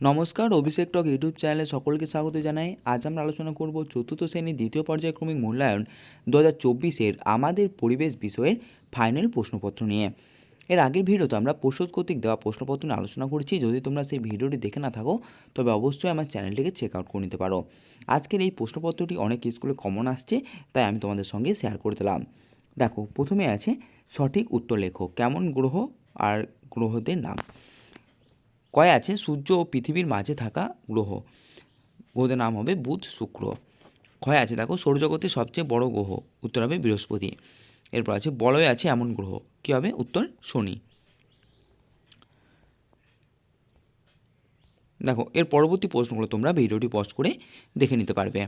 নমস্কার, অভিষেক টক ইউটিউব চ্যানেলে সকলকে স্বাগত জানাই। আজ আমরা আলোচনা করব চতুর্থ শ্রেণির দ্বিতীয় পর্যায়ক্রমিক মূল্যায়ন দু হাজার চব্বিশের আমাদের পরিবেশ বিষয়ের ফাইনাল প্রশ্নপত্র নিয়ে। এর আগের ভিডিওতে আমরা পরিষদ কর্তৃক দেওয়া প্রশ্নপত্র নিয়ে আলোচনা করেছি। যদি তোমরা সেই ভিডিওটি দেখে না থাকো, তবে অবশ্যই আমার চ্যানেলটিকে চেক আউট করে নিতে পারো। আজকের এই প্রশ্নপত্রটি অনেক স্কুলে কমন আসছে, তাই আমি তোমাদের সঙ্গে শেয়ার করে দিলাম। দেখো, প্রথমে আছে সঠিক উত্তর লেখো, কেমন গ্রহ আর গ্রহদের নাম। কয় আছে? সূর্য ও পৃথিবীর মাঝে থাকা গ্রহ। গ্রহদের নাম হবে বুধ, শুক্র। ক্ষয় আছে দেখো? সৌরজগতের সবচেয়ে বড় গ্রহ, উত্তর হবে বৃহস্পতি। এরপর আছে, বলয় আছে এমন গ্রহ। কী হবে? উত্তর, শনি। দেখো, এর পরবর্তী প্রশ্নগুলো তোমরা ভিডিওটি পজ করে দেখে নিতে পারবে।